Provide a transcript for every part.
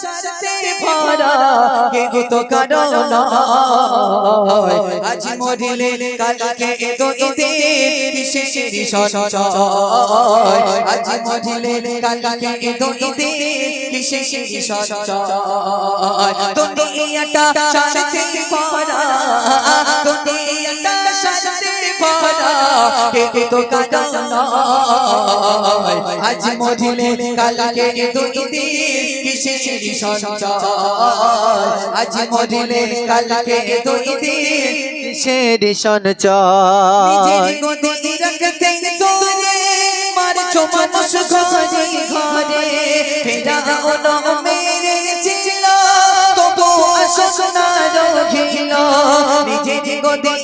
সারতে ভরা কেউ তো কারও নয়। আজ মরিলে কালকে এতো ইতে কিসের সঞ্চয়। আজ মরিলে কালকে এতো ইতে কিসের সঞ্চয়। দুনিয়াটা সারতে ভরা দুনিয়াটা কেউ তো কারও নয়। আজ মরিলে কালকে এতো ইতে কিসের সঞ্চয়? আজ মরিলে কালকে এতো ইতে কিসের সঞ্চয়? নিজের গদি রাখতে তোরে মারছো মানুষ ঘরে ঘরে। ফেরাও না মেরে ছিল তবু আসস রহিল। নিজের গদি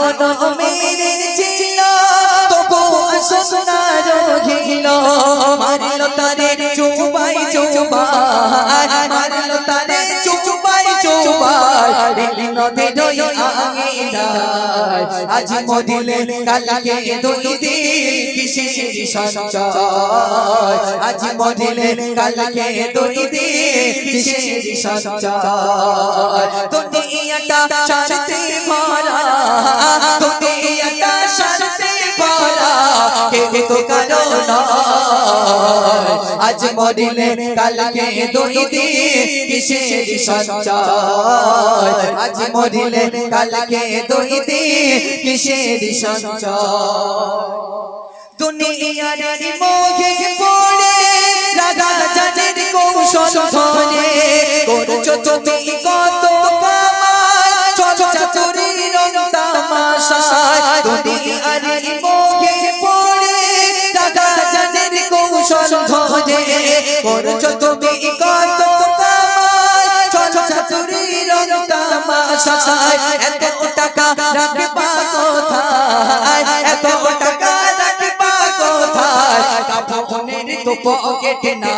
মারলো মারলো আঙিনায়। আজ মদিলে কালকে দই দে কিসের সঞ্চয়? আজ মদিলে কালকে দই দে কিসের সঞ্চয়? তো কারও আজ মরিলে কালকে দুই দিন কিসের সঞ্চয়? আজ মরিলে কালকে দুই দিন কিসের সঞ্চয়? ধরে করছ তুমি কত কামাই? তামাশায় এত টাকা রাখবা কোথায়? এত টাকা রাখবা কোথায়? কাপড়ের তো পকেট নাই।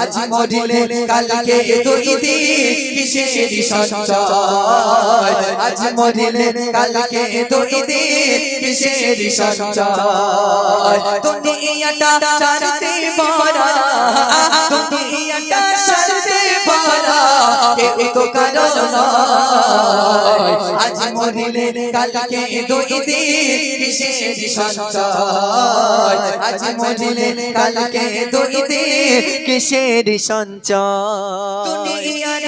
আজ মরিলে, কালকে দুই দিন কিসের সঞ্চয়। আজ মরিলে, কালকে দুই দিন কিসের সঞ্চয়। দুনিয়াটা সারতে ভরা, দুনিয়াটা সারতে ভরা, কেউ তো কারও নয়। মরিলে কালকে দুই দিন সঞ্চয়। আজ মরিলে কালকে দুই কিসের সঞ্চয়। দুনিয়ার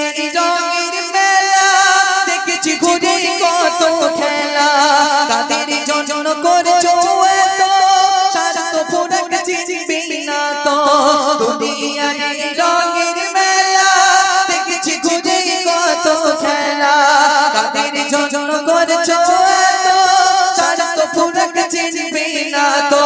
তাদের জন্য করছ এত সারা তো ফুরক চিনবে না তো।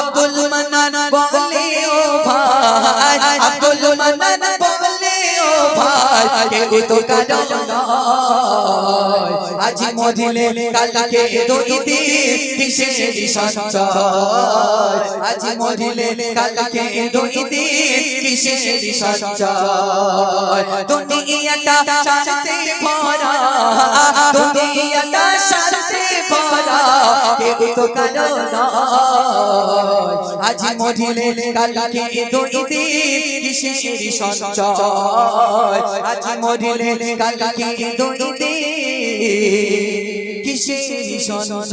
আব্দুল মানান বলে ও ভাই, আব্দুল মানান বলে ও ভাই, কেউ তো কারও নয়। আজ মরিলে কালকে দুই দিন কিসের সঞ্চয়। আজ মরিলে কালকে দুই দিন কিসের সঞ্চয়। দুনিয়াটা সারতে ভরা দুনিয়াটা সারতে ভরা কেউ তো কারও নয়। আজ মরিলে কালকে দুই দিন কিসের সঞ্চয়। আজ মরিলে কালকে দুই দিন কিসের সঞ্চয়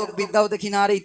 তকবির দাও দেখি না আর এই